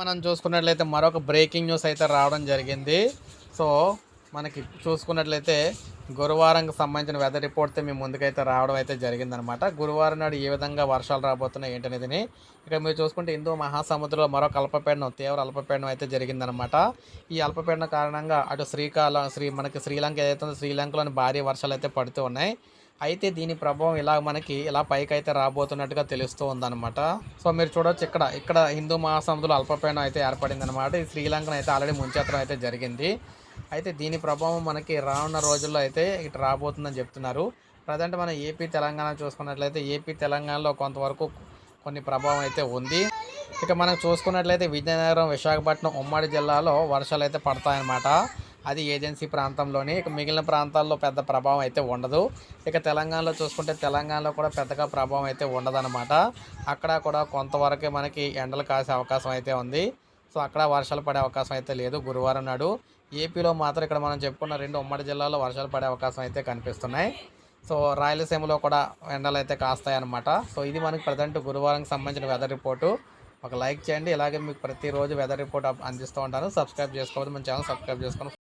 మనం చూసుకున్నట్లయితే మరొక బ్రేకింగ్ న్యూస్ అయితే రావడం జరిగింది. సో మనకి చూసుకున్నట్లయితే గురువారంకి సంబంధించిన వెదర్ రిపోర్ట్ మీ ముందుకైతే రావడం అయితే జరిగిందనమాట గురువారం నాడు ఏ విధంగా వర్షాలు రాబోతున్నాయి ఏంటనేది ఇక మీరు చూసుకుంటే హిందూ మహాసముద్రంలో మరొక అల్పపీడనం తీవ్ర అల్పపీడనం అయితే జరిగిందనమాట ఈ అల్పపీడనం కారణంగా అటు శ్రీకాళం శ్రీ మనకి శ్రీలంక ఏదైతే శ్రీలంకలోని భారీ వర్షాలు అయితే పడుతూ ఉన్నాయి. అయితే దీని ప్రభావం ఇలా మనకి ఇలా పైకి అయితే రాబోతున్నట్టుగా తెలుస్తూ ఉందన్నమాట. సో మీరు చూడొచ్చు ఇక్కడ ఇక్కడ హిందూ మహాసముద్రంలో అల్పపీడనం అయితే ఏర్పడింది అనమాట ఈ శ్రీలంకను అయితే ఆల్రెడీ ముంచేత్రం అయితే జరిగింది. అయితే దీని ప్రభావం మనకి రానున్న రోజుల్లో అయితే ఇటు రాబోతుందని చెప్తున్నారు. ప్రజెంట్ మన ఏపీ తెలంగాణ చూసుకున్నట్లయితే ఏపీ తెలంగాణలో కొంతవరకు కొన్ని ప్రభావం అయితే ఉంది. ఇక మనం చూసుకున్నట్లయితే విజయనగరం విశాఖపట్నం ఉమ్మడి జిల్లాలో వర్షాలు అయితే పడతాయన్నమాట. అది ఏజెన్సీ ప్రాంతంలోని. ఇక మిగిలిన ప్రాంతాల్లో పెద్ద ప్రభావం అయితే ఉండదు. ఇక తెలంగాణలో చూసుకుంటే తెలంగాణలో కూడా పెద్దగా ప్రభావం అయితే ఉండదన్నమాట. అక్కడ కూడా కొంతవరకే మనకి ఎండలు కాసే అవకాశం అయితే ఉంది. సో అక్కడ వర్షాలు పడే అవకాశం అయితే లేదు. గురువారం నాడు ఏపీలో మాత్రం ఇక్కడ మనం చెప్పుకున్న రెండు ఉమ్మడి జిల్లాల్లో వర్షాలు పడే అవకాశం అయితే కనిపిస్తున్నాయి. సో రాయలసీమలో కూడా ఎండలు అయితే కాస్తాయి అనమాట సో ఇది మనకి ప్రజెంట్ గురువారంకి సంబంధించిన వెదర్ రిపోర్టు. ఒక లైక్ చేయండి. ఇలాగే మీకు ప్రతిరోజు వెదర్ రిపోర్ట్ అందిస్తూ ఉంటాను. సబ్స్క్రైబ్ చేసుకోవద్దు. మన ఛానల్ సబ్స్క్రైబ్ చేసుకొని